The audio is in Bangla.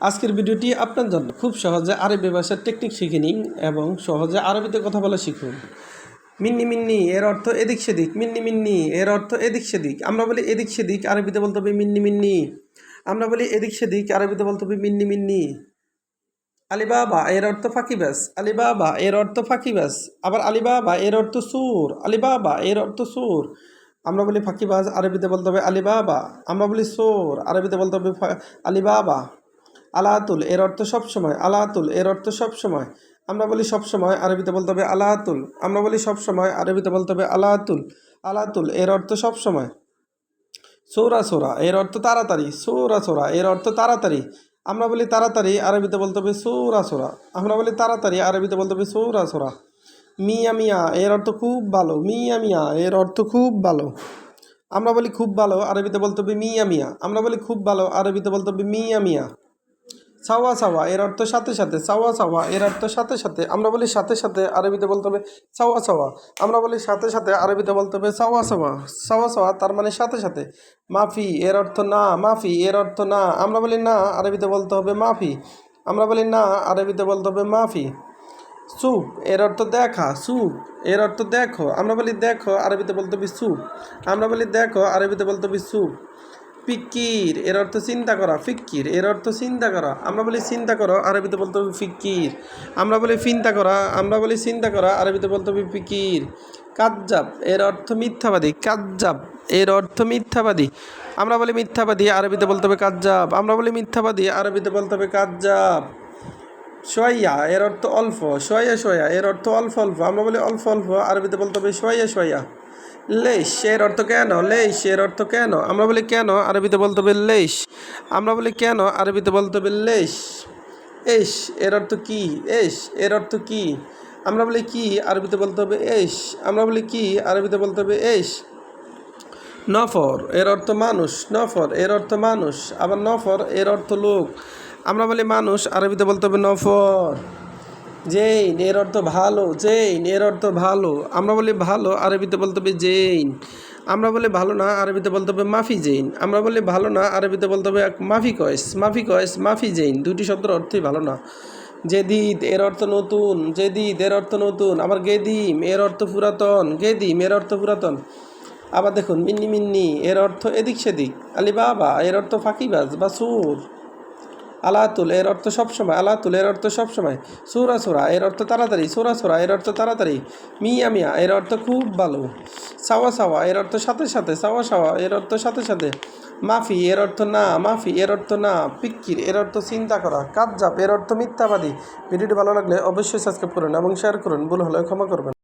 আজকের ভিডিওটি আপনার জন্য। খুব সহজে আরবি ভাষার টেকনিক শিখে নিন এবং সহজে আরবিতে কথা বলা শিখুন। মিন্নি মিন্নি, এর অর্থ এদিক সেদিক। মিন্নি মিন্নি, এর অর্থ এদিক সেদিক। আমরা বলি এদিক সেদিক, আরবিতে বলতে হবে মিন্নি মিন্নি। আমরা বলি এদিক সেদিক, আরবিতে বলতে হবে মিন্নি মিন্নি। আলিবাবা, এর অর্থ ফাঁকিবাস আলিবাবা, এর অর্থ ফাঁকিবাস আবার আলিবাবা, এর অর্থ সুর। আলিবাবা, এর অর্থ সুর। আমরা বলি ফাঁকিবাজ আরবিতে বলতে হবে আলিবাবা। আমরা বলি সোর, আরবিতে বলতে হবে আলিবাবা। আলাতুল এর অর্থ সব সবসময় আলাতুল এর অর্থ সবসময়। আমরা বলি সবসময়, আরবিতে বলতে হবে আলাতুল আমরা বলি সবসময়, আরবিতে বলতে হবে আলাতুল আলাতুল এর অর্থ সবসময়। সোরা সোরা, এর অর্থ তাড়াতাড়ি, সোরা সোরা, এর অর্থ তাড়াতাড়ি। আমরা বলি তাড়াতাড়ি, আরবিতে বলতে হবে সোরা সোরা। আমরা বলি তাড়াতাড়ি, আরবিতে বলতে হবে সোরা সোরা। মিয়া মিয়া, এর অর্থ খুব ভালো, মিয়া মিয়া, এর অর্থ খুব ভালো। আমরা বলি খুব ভালো, আরবিতে বলতে হবে মিয়া মিয়া। আমরা বলি খুব ভালো, আরবিতে বলতে হবে মিয়া মিয়া। সাওয়া সাওয়া, এর অর্থ সাথে সাথে, সাওয়া সাওয়া, এর অর্থ সাথে সাথে। আমরা বলি সাথে সাথে, আরবিতে বলতে হবে সাওয়া সাওয়া। আমরা বলি সাথে সাথে, আরবিতে বলতে হবে সাওয়া সাওয়া। সাওয়া সাওয়া, তার মানে সাথে সাথে। মাফি, এর অর্থ না, মাফি, এর অর্থ না। আমরা বলি না, আরবিতে বলতে হবে মাফি। আমরা বলি না, আরবিতে বলতে হবে মাফি। সুপ, এর অর্থ দেখা, সুপ, এর অর্থ দেখো। আমরা বলি দেখো, আরবিতে বলতে হবে সুপ। আমরা বলি দেখো, আরবিতে বলতে হবে সুপ। ফিকির, এর অর্থ চিন্তা করা, ফিকির, এর অর্থ চিন্তা করা। আমরা বলি চিন্তা করো, আরবিতে বলতে হবে ফিকির। আমরা বলি চিন্তা করা, আমরা বলি চিন্তা করা, আরবিতে বলতে হবে ফিকির। কাজ্জাব, এর অর্থ মিথ্যাবাদী, কাজ্জাব, এর অর্থ মিথ্যাবাদী। আমরা বলি মিথ্যাবাদী, আরবিতে বলতে হবে কাজ্জাব। আমরা বলি মিথ্যাবাদী, আরবিতে বলতে হবে কাজ্জাব। সোয়া এর অর্থ অল্প সোয়া সোয়া এর অর্থ অল্প অল্প। আমরা বলি অল্প অল্প, আরবিতে বলতে হবে সোয়া সোয়া লেশ, এর অর্থ কেন? লেশ, এর অর্থ কেন? আমরা বলি কেন? আরবিতে বলতে হবে লেশ। আমরা বলি কেন? আরবিতে বলতে হবে লেশ। এস এর অর্থ কি? এস এর অর্থ কি? আমরা বলি কি? আরবিতে বলতে হবে এস আমরা বলি কি? আরবিতে বলতে হবে এস নফর, এর অর্থ মানুষ। নফর, এর অর্থ মানুষ। আবার নফর, এর অর্থ লোক। আমরা বলি মানুষ, আরবিতে বলতে হবে নফর। জেইন এর অর্থ ভালো জেইন এর অর্থ ভালো। আমরা বলি ভালো, আরবিতে বলতে হবে জেইন আমরা বলি ভালো না, আরবিতে বলতে হবে মাফি জেইন আমরা বলি ভালো না, আরবিতে বলতে হবে এক মাফি কয়েস মাফি কয়েস, মাফি জেইন দুটি শব্দের অর্থই ভালো না। জেদিদ, এর অর্থ নতুন, জেদিদ, এর অর্থ নতুন। আবার গেদিম, এর অর্থ পুরাতন, গেদিম, এর অর্থ পুরাতন। আবার দেখুন, মিন্নি মিন্নি, এর অর্থ এদিক সেদিক। আলিবাবা, এর অর্থ ফাঁকিবাজ বা সুর। আলাতুল এর অর্থ সবসময় আলাতুল এর অর্থ সবসময় সুরা সুরা এর অর্থ তাড়াতাড়ি সুরা সুরা এর অর্থ তাড়াতাড়ি মিয়া মিয়া এর অর্থ খুব ভালো সাওয়া সাওয়া এর অর্থ সাথে সাথে সাওয়া সাওয়া এর অর্থ সাথে সাথে মাফি এর অর্থ না মাফি এর অর্থ না পিক্কির এর অর্থ চিন্তা করা কাজ্জাব এর অর্থ মিথ্যাবাদী ভিডিওটি ভালো লাগলে অবশ্যই সাবস্ক্রাইব করুন এবং শেয়ার করুন ভুল হলে ক্ষমা করবেন